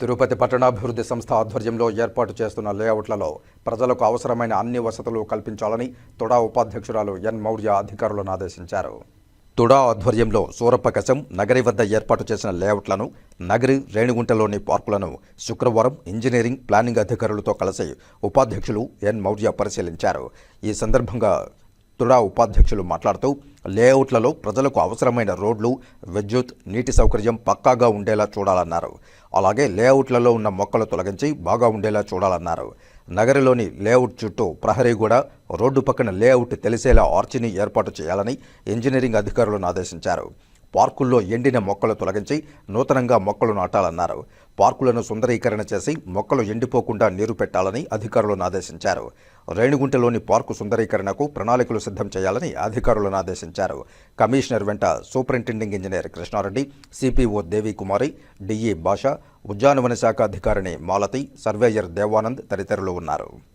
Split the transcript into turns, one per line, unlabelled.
తిరుపతి పట్టణాభివృద్ధి సంస్థ ఆధ్వర్యంలో ఏర్పాటు చేస్తున్న లేఅవుట్లలో ప్రజలకు అవసరమైన అన్ని వసతులు కల్పించాలని తుడా ఉపాధ్యక్షురాలు ఎన్ మౌర్య అధికారులను ఆదేశించారు. తుడా ఆధ్వర్యంలో సూరప్పకశం నగరి వద్ద ఏర్పాటు చేసిన లేఅవుట్లను నగరి రేణిగుంటలోని పార్కులను శుక్రవారం ఇంజనీరింగ్ ప్లానింగ్ అధికారులతో కలిసి ఉపాధ్యక్షులు ఎన్ మౌర్య పరిశీలించారు. ఈ సందర్భంగా తుడా ఉపాధ్యక్షులు మాట్లాడుతూ లేఅవుట్లలో ప్రజలకు అవసరమైన రోడ్లు విద్యుత్ నీటి సౌకర్యం పక్కాగా ఉండేలా చూడాలన్నారు. అలాగే లేఅవుట్లలో ఉన్న మొక్కలు తొలగించి బాగా ఉండేలా చూడాలన్నారు. నగరిలోని లేఅవుట్ చుట్టూ ప్రహరీ కూడా రోడ్డు పక్కన లేఅవుట్ తెలిసేలా ఆర్చిని ఏర్పాటు చేయాలని ఇంజనీరింగ్ అధికారులను ఆదేశించారు. పార్కుల్లో ఎండిన మొక్కలు తొలగించి నూతనంగా మొక్కలు నాటాలన్నారు. పార్కులను సుందరీకరణ చేసి మొక్కలు ఎండిపోకుండా నీరు పెట్టాలని అధికారులను ఆదేశించారు. రేణిగుంటలోని పార్కు సుందరీకరణకు ప్రణాళికలు సిద్ధం చేయాలని అధికారులను ఆదేశించారు. కమిషనర్ వెంట superintending engineer Krishna Reddy CPO Devikumari DE Basha ఉద్యానవన శాఖ అధికారిణి మాలతి సర్వేయర్ దేవానంద్ తదితరులు ఉన్నారు.